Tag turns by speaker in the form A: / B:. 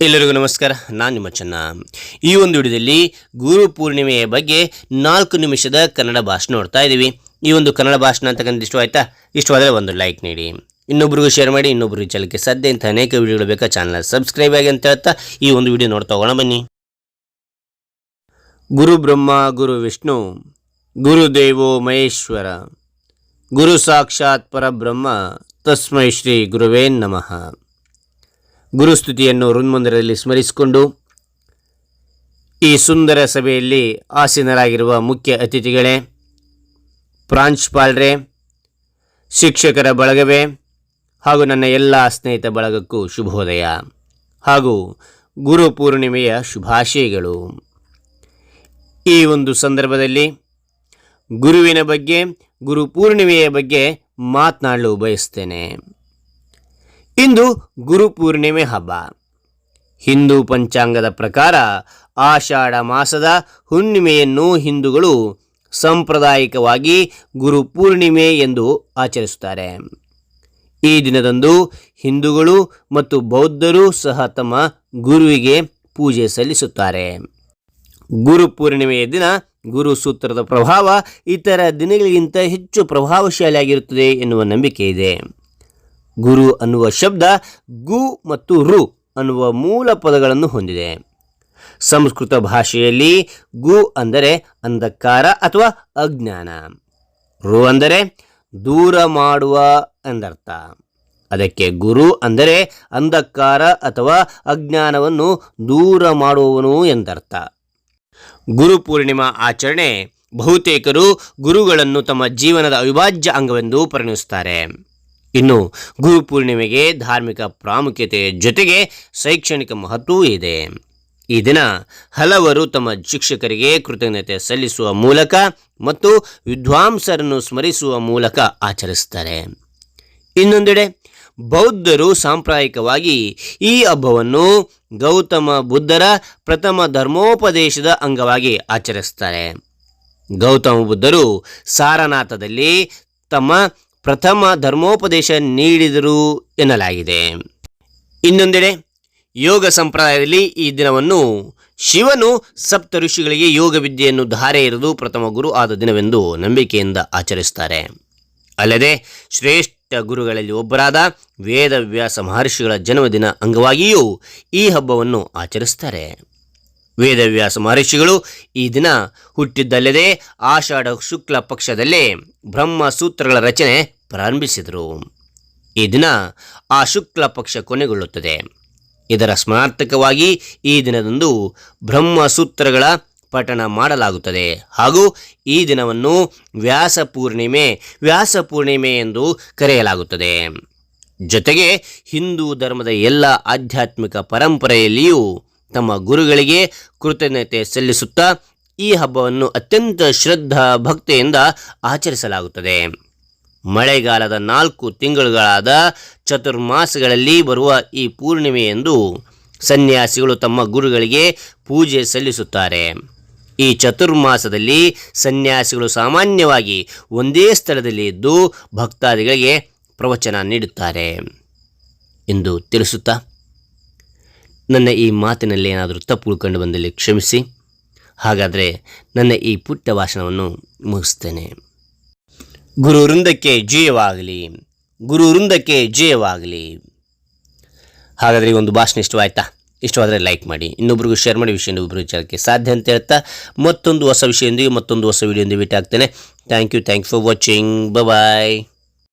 A: ಎಲ್ಲರಿಗೂ ನಮಸ್ಕಾರ, ನಾನು ನಿಮ್ಮ ಚೆನ್ನ. ಈ ಒಂದು ವಿಡಿಯೋದಲ್ಲಿ ಗುರು ಪೂರ್ಣಿಮೆಯ ಬಗ್ಗೆ ನಾಲ್ಕು ನಿಮಿಷದ ಕನ್ನಡ ಭಾಷಣ ನೋಡ್ತಾ ಇದ್ದೀವಿ. ಈ ಒಂದು ಕನ್ನಡ ಭಾಷಣ ಅಂತಕ್ಕಂಥ ಇಷ್ಟವಾಯ್ತಾ ಇಷ್ಟವಾದರೆ ಒಂದು ಲೈಕ್ ನೀಡಿ. ಇನ್ನೊಬ್ರಿಗೂ ಶೇರ್ ಮಾಡಿ, ಇನ್ನೊಬ್ರಿಗೆ ಚಲಕ್ಕೆ ಸಾಧ್ಯ ಇಂಥ ಅನೇಕ ವಿಡಿಯೋಗಳು ಬೇಕಾ ಚಾನಲ್ ಸಬ್ಸ್ಕ್ರೈಬ್ ಆಗಿ ಅಂತ ಹೇಳ್ತಾ ಈ ಒಂದು ವಿಡಿಯೋ ನೋಡ್ತಾ ಹೋಗೋಣ ಬನ್ನಿ. ಗುರು ಬ್ರಹ್ಮ, ಗುರು ವಿಷ್ಣು ಗುರುದೇವೋ ಮಹೇಶ್ವರ, ಗುರು ಸಾಕ್ಷಾತ್ ಪರಬ್ರಹ್ಮ, ತಸ್ಮೈ ಶ್ರೀ ಗುರುವೇ ನಮಃ. ಗುರುಸ್ತುತಿಯನ್ನು ಋನ್ಮಂದಿರದಲ್ಲಿ ಸ್ಮರಿಸಿಕೊಂಡು ಈ ಸುಂದರ ಸಭೆಯಲ್ಲಿ ಆಸೀನರಾಗಿರುವ ಮುಖ್ಯ ಅತಿಥಿಗಳೇ ಪ್ರಾಂಶುಪಾಲರೇ ಶಿಕ್ಷಕರ ಬಳಗವೇ ಹಾಗೂ ನನ್ನ ಎಲ್ಲ ಸ್ನೇಹಿತ ಬಳಗಕ್ಕೂ ಶುಭೋದಯ ಹಾಗೂ ಗುರು ಪೂರ್ಣಿಮೆಯ ಶುಭಾಶಯಗಳು. ಈ ಒಂದು ಸಂದರ್ಭದಲ್ಲಿ ಗುರುವಿನ ಬಗ್ಗೆ, ಗುರು ಪೂರ್ಣಿಮೆಯ ಬಗ್ಗೆ ಮಾತನಾಡಲು ಬಯಸ್ತೇನೆ. ಇಂದು ಗುರು ಪೂರ್ಣಿಮೆ ಹಬ್ಬ. ಹಿಂದೂ ಪಂಚಾಂಗದ ಪ್ರಕಾರ ಆಷಾಢ ಮಾಸದ ಹುಣ್ಣಿಮೆಯನ್ನು ಹಿಂದೂಗಳು ಸಾಂಪ್ರದಾಯಿಕವಾಗಿ ಗುರು ಪೂರ್ಣಿಮೆ ಎಂದು ಆಚರಿಸುತ್ತಾರೆ. ಈ ದಿನದಂದು ಹಿಂದೂಗಳು ಮತ್ತು ಬೌದ್ಧರು ಸಹ ತಮ್ಮ ಗುರುವಿಗೆ ಪೂಜೆ ಸಲ್ಲಿಸುತ್ತಾರೆ. ಗುರು ಪೂರ್ಣಿಮೆಯ ದಿನ ಗುರು ಸೂತ್ರದ ಪ್ರಭಾವ ಇತರ ದಿನಗಳಿಗಿಂತ ಹೆಚ್ಚು ಪ್ರಭಾವಶಾಲಿಯಾಗಿರುತ್ತದೆ ಎನ್ನುವ ನಂಬಿಕೆ ಇದೆ. ಗುರು ಅನ್ನುವ ಶಬ್ದ ಗು ಮತ್ತು ರು ಅನ್ನುವ ಮೂಲ ಪದಗಳನ್ನು ಹೊಂದಿದೆ. ಸಂಸ್ಕೃತ ಭಾಷೆಯಲ್ಲಿ ಗು ಅಂದರೆ ಅಂಧಕಾರ ಅಥವಾ ಅಜ್ಞಾನ. ರು ಅಂದರೆ ದೂರ ಮಾಡುವ ಎಂದರ್ಥ. ಅದಕ್ಕೆ ಗುರು ಅಂದರೆ ಅಂಧಕಾರ ಅಥವಾ ಅಜ್ಞಾನವನ್ನು ದೂರ ಮಾಡುವವನು ಎಂದರ್ಥ. ಗುರು ಪೂರ್ಣಿಮಾ ಆಚರಣೆ ಬಹುತೇಕರು ಗುರುಗಳನ್ನು ತಮ್ಮ ಜೀವನದ ಅವಿಭಾಜ್ಯ ಅಂಗವೆಂದು ಪರಿಗಣಿಸುತ್ತಾರೆ ಇನ್ನು ಗುರು ಪೂರ್ಣಿಮೆಗೆ ಧಾರ್ಮಿಕ ಪ್ರಾಮುಖ್ಯತೆಯ ಜೊತೆಗೆ ಶೈಕ್ಷಣಿಕ ಮಹತ್ವವೂ ಇದೆ. ಈ ದಿನ ಹಲವರು ತಮ್ಮ ಶಿಕ್ಷಕರಿಗೆ ಕೃತಜ್ಞತೆ ಸಲ್ಲಿಸುವ ಮೂಲಕ ಮತ್ತು ವಿದ್ವಾಂಸರನ್ನು ಸ್ಮರಿಸುವ ಮೂಲಕ ಆಚರಿಸುತ್ತಾರೆ. ಇನ್ನೊಂದೆಡೆ ಬೌದ್ಧರು ಸಾಂಪ್ರದಾಯಿಕವಾಗಿ ಈ ಹಬ್ಬವನ್ನು ಗೌತಮ ಬುದ್ಧರ ಪ್ರಥಮ ಧರ್ಮೋಪದೇಶದ ಅಂಗವಾಗಿ ಆಚರಿಸ್ತಾರೆ ಗೌತಮ ಬುದ್ಧರು ಸಾರನಾಥದಲ್ಲಿ ತಮ್ಮ ಪ್ರಥಮ ಧರ್ಮೋಪದೇಶ ನೀಡಿದರು ಎನ್ನಲಾಗಿದೆ. ಇನ್ನೊಂದೆಡೆ, ಯೋಗ ಸಂಪ್ರದಾಯದಲ್ಲಿ ಈ ದಿನವನ್ನು ಶಿವನು ಸಪ್ತ ಋಷಿಗಳಿಗೆ ಯೋಗ ವಿದ್ಯೆಯನ್ನು ಧಾರೆ ಇರುವುದು ಪ್ರಥಮ ಗುರು ಆದ ದಿನವೆಂದು ನಂಬಿಕೆಯಿಂದ ಆಚರಿಸುತ್ತಾರೆ ಅಲ್ಲದೆ, ಶ್ರೇಷ್ಠ ಗುರುಗಳಲ್ಲಿ ಒಬ್ಬರಾದ ವೇದವ್ಯಾಸ ಮಹರ್ಷಿಗಳ ಜನ್ಮದಿನ ಅಂಗವಾಗಿಯೂ ಈ ಹಬ್ಬವನ್ನು ಆಚರಿಸುತ್ತಾರೆ ವೇದವ್ಯಾಸ ಮಹರ್ಷಿಗಳು ಈ ದಿನ ಹುಟ್ಟಿದ್ದಲ್ಲದೆ ಆಷಾಢ ಶುಕ್ಲ ಪಕ್ಷದಲ್ಲೇ ಬ್ರಹ್ಮ ಸೂತ್ರಗಳ ರಚನೆ ಪ್ರಾರಂಭಿಸಿದರು. ಈ ದಿನ ಆ ಶುಕ್ಲ ಪಕ್ಷ ಕೊನೆಗೊಳ್ಳುತ್ತದೆ. ಇದರ ಸ್ಮರಣಾರ್ಥಕವಾಗಿ ಈ ದಿನದಂದು ಬ್ರಹ್ಮ ಸೂತ್ರಗಳ ಪಠಣ ಮಾಡಲಾಗುತ್ತದೆ. ಹಾಗೂ ಈ ದಿನವನ್ನು ವ್ಯಾಸ ಪೂರ್ಣಿಮೆ ವ್ಯಾಸ ಪೂರ್ಣಿಮೆ ಎಂದು ಕರೆಯಲಾಗುತ್ತದೆ. ಜೊತೆಗೆ ಹಿಂದೂ ಧರ್ಮದ ಎಲ್ಲ ಆಧ್ಯಾತ್ಮಿಕ ಪರಂಪರೆಯಲ್ಲಿಯೂ ತಮ್ಮ ಗುರುಗಳಿಗೆ ಕೃತಜ್ಞತೆ ಸಲ್ಲಿಸುತ್ತಾ ಈ ಹಬ್ಬವನ್ನು ಅತ್ಯಂತ ಶ್ರದ್ಧಾ ಭಕ್ತಿಯಿಂದ ಆಚರಿಸಲಾಗುತ್ತದೆ. ಮಳೆಗಾಲದ ನಾಲ್ಕು ತಿಂಗಳುಗಳಾದ ಚತುರ್ಮಾಸಗಳಲ್ಲಿ ಬರುವ ಈ ಪೂರ್ಣಿಮೆಯೆಂದು ಸನ್ಯಾಸಿಗಳು ತಮ್ಮ ಗುರುಗಳಿಗೆ ಪೂಜೆ ಸಲ್ಲಿಸುತ್ತಾರೆ. ಈ ಚತುರ್ಮಾಸದಲ್ಲಿ ಸನ್ಯಾಸಿಗಳು ಸಾಮಾನ್ಯವಾಗಿ ಒಂದೇ ಸ್ಥಳದಲ್ಲಿ ಇದ್ದು ಭಕ್ತಾದಿಗಳಿಗೆ ಪ್ರವಚನ ನೀಡುತ್ತಾರೆ. ಎಂದು ತಿಳಿಸುತ್ತಾ ನನ್ನ ಈ ಮಾತಿನಲ್ಲಿ ಏನಾದರೂ ತಪ್ಪು ಕಂಡು ಬಂದಲ್ಲಿ ಕ್ಷಮಿಸಿ. ಹಾಗಾದರೆ ನನ್ನ ಈ ಪುಟ್ಟ ಭಾಷಣವನ್ನು ಮುಗಿಸ್ತೇನೆ. ಗುರು ವೃಂದಕ್ಕೆ ಜಯವಾಗಲಿ. ಗುರು ವೃಂದಕ್ಕೆ ಜಯವಾಗಲಿ. ಹಾಗಾದರೆ ಈ ಒಂದು ಭಾಷಣ ಇಷ್ಟವಾಯ್ತಾ? ಇಷ್ಟವಾದರೆ ಲೈಕ್ ಮಾಡಿ. ಇನ್ನೊಬ್ರಿಗೂ ಶೇರ್ ಮಾಡಿ, ವಿಷಯ ಇನ್ನೊಬ್ಬರು ವಿಚಾರಕ್ಕೆ ಸಾಧ್ಯ ಅಂತ ಹೇಳ್ತಾ ಮತ್ತೊಂದು ಹೊಸ ವಿಷಯದೊಂದಿಗೆ ಮತ್ತೊಂದು ಹೊಸ ವಿಡಿಯೋದೊಂದಿಗೆ ಭೇಟಿ ಆಗ್ತೇನೆ. Thank you thank for watching bye